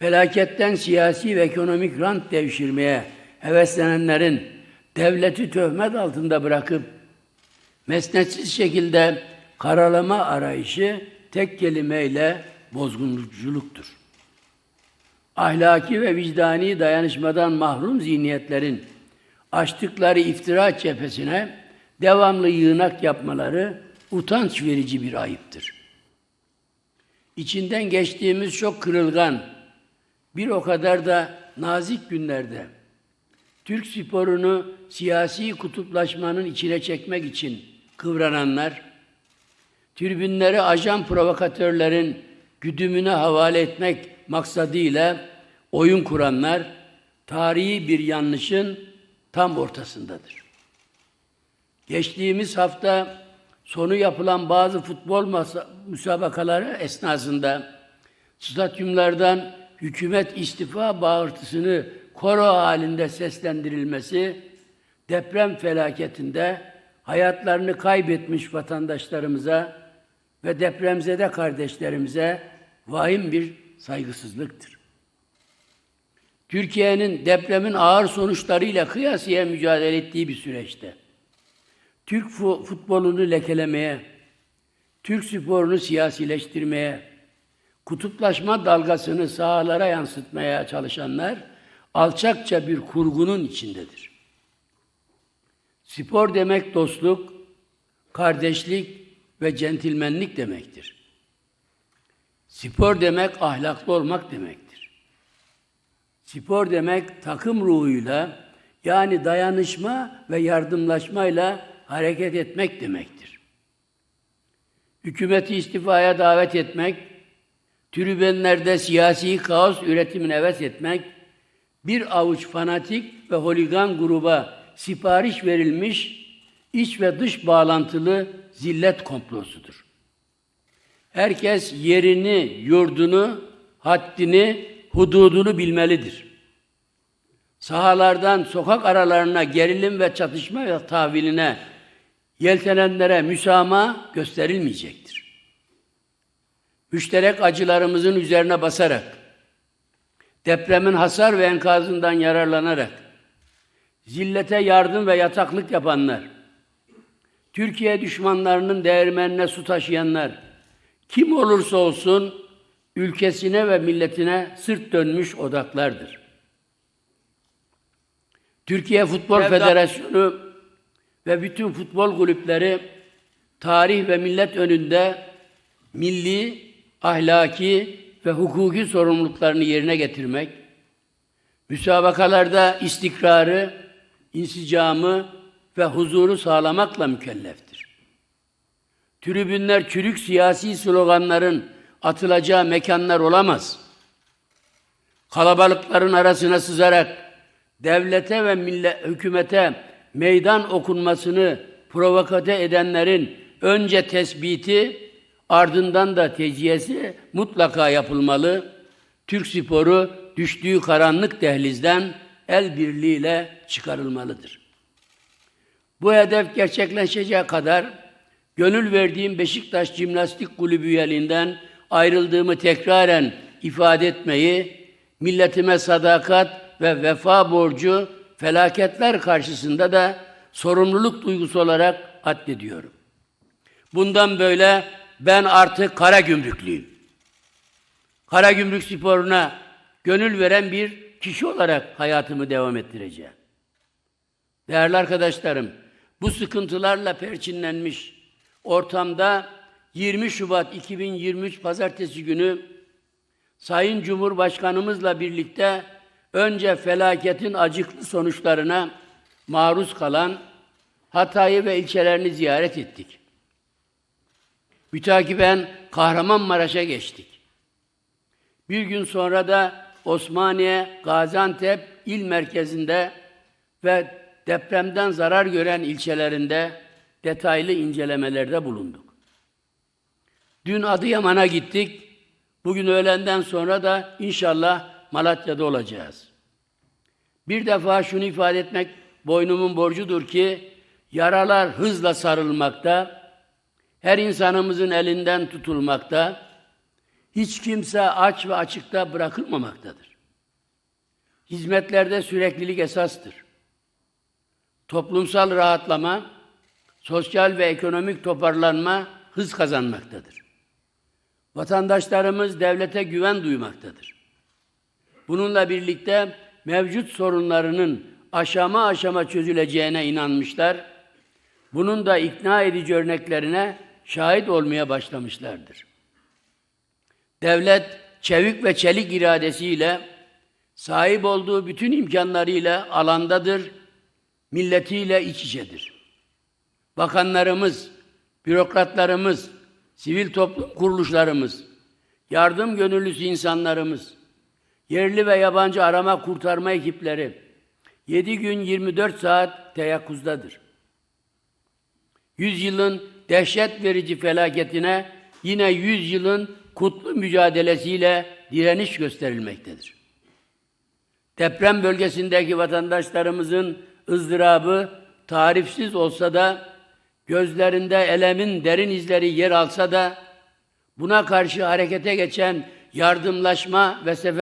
Felaketten siyasi ve ekonomik rant devşirmeye heveslenenlerin devleti töhmet altında bırakıp mesnetsiz şekilde karalama arayışı tek kelimeyle bozgunculuktur. Ahlaki ve vicdani dayanışmadan mahrum zihniyetlerin açtıkları iftira cephesine devamlı yığınak yapmaları utanç verici bir ayıptır. İçinden geçtiğimiz çok kırılgan, bir o kadar da nazik günlerde Türk sporunu siyasi kutuplaşmanın içine çekmek için kıvrananlar, tribünleri ajan provokatörlerin güdümüne havale etmek maksadıyla oyun kuranlar, tarihi bir yanlışın tam ortasındadır. Geçtiğimiz hafta sonu yapılan bazı futbol müsabakaları esnasında stadyumlardan hükümet istifa bağırtısını koro halinde seslendirilmesi deprem felaketinde hayatlarını kaybetmiş vatandaşlarımıza ve depremzede kardeşlerimize vahim bir saygısızlıktır. Türkiye'nin depremin ağır sonuçlarıyla kıyasıya mücadele ettiği bir süreçte Türk fu- futbolunu lekelemeye, Türk sporunu siyasileştirmeye, kutuplaşma dalgasını sahalara yansıtmaya çalışanlar alçakça bir kurgunun içindedir. Spor demek dostluk, kardeşlik ve centilmenlik demektir. Spor demek ahlaklı olmak demektir. Spor demek takım ruhuyla yani dayanışma ve yardımlaşmayla hareket etmek demektir. Hükümeti istifaya davet etmek, tribünlerde siyasi kaos üretimine heves etmek, bir avuç fanatik ve holigan gruba sipariş verilmiş iç ve dış bağlantılı zillet komplosudur. Herkes yerini, yurdunu, haddini, hududunu bilmelidir. Sahalardan sokak aralarına gerilim ve çatışma ve tahviline yeltenenlere müsamaha gösterilmeyecektir. Müşterek acılarımızın üzerine basarak, depremin hasar ve enkazından yararlanarak, zillete yardım ve yataklık yapanlar, Türkiye düşmanlarının değirmenine su taşıyanlar, kim olursa olsun ülkesine ve milletine sırt dönmüş odaklardır. Türkiye Futbol Federasyonu ve bütün futbol kulüpleri tarih ve millet önünde milli, ahlaki ve hukuki sorumluluklarını yerine getirmek, müsabakalarda istikrarı, insicamı ve huzuru sağlamakla mükelleftir. Tribünler çürük siyasi sloganların atılacağı mekanlar olamaz. Kalabalıkların arasına sızarak devlete ve millet, hükümete meydan okunmasını provokate edenlerin önce tespiti ardından da teciyesi mutlaka yapılmalı. Türk sporu düştüğü karanlık dehlizden el birliğiyle çıkarılmalıdır. Bu hedef gerçekleşeceği kadar gönül verdiğim Beşiktaş Cimnastik Kulübü üyeliğinden ayrıldığımı tekraren ifade etmeyi, milletime sadakat ve vefa borcu felaketler karşısında da sorumluluk duygusu olarak addediyorum. Bundan böyle ben artık kara gümrüklüyüm. Kara gümrük sporuna gönül veren bir kişi olarak hayatımı devam ettireceğim. Değerli arkadaşlarım, bu sıkıntılarla perçinlenmiş ortamda 20 Şubat 2023 Pazartesi günü Sayın Cumhurbaşkanımızla birlikte önce felaketin acıklı sonuçlarına maruz kalan Hatay'ı ve ilçelerini ziyaret ettik. Mütakiben Kahramanmaraş'a geçtik. Bir gün sonra da Osmaniye, Gaziantep il merkezinde ve depremden zarar gören ilçelerinde detaylı incelemelerde bulunduk. Dün Adıyaman'a gittik. Bugün öğlenden sonra da inşallah Malatya'da olacağız. Bir defa şunu ifade etmek boynumun borcudur ki yaralar hızla sarılmakta, her insanımızın elinden tutulmakta, Hiç kimse aç ve açıkta bırakılmamaktadır. Hizmetlerde süreklilik esastır. Toplumsal rahatlama, sosyal ve ekonomik toparlanma hız kazanmaktadır. Vatandaşlarımız devlete güven duymaktadır. Bununla birlikte mevcut sorunlarının aşama aşama çözüleceğine inanmışlar. Bunun da ikna edici örneklerine şahit olmaya başlamışlardır. Devlet çevik ve çelik iradesiyle sahip olduğu bütün imkanlarıyla alandadır, milletiyle iç içedir. Bakanlarımız, bürokratlarımız, sivil toplum kuruluşlarımız, yardım gönüllüsü insanlarımız, yerli ve yabancı arama kurtarma ekipleri 7 gün 24 saat teyakkuzdadır. Yüzyılın dehşet verici felaketine yine yüzyılın kutlu mücadelesiyle direniş gösterilmektedir. Deprem bölgesindeki vatandaşlarımızın ızdırabı tarifsiz olsa da gözlerinde elemin derin izleri yer alsa da buna karşı harekete geçen yardımlaşma ve sefer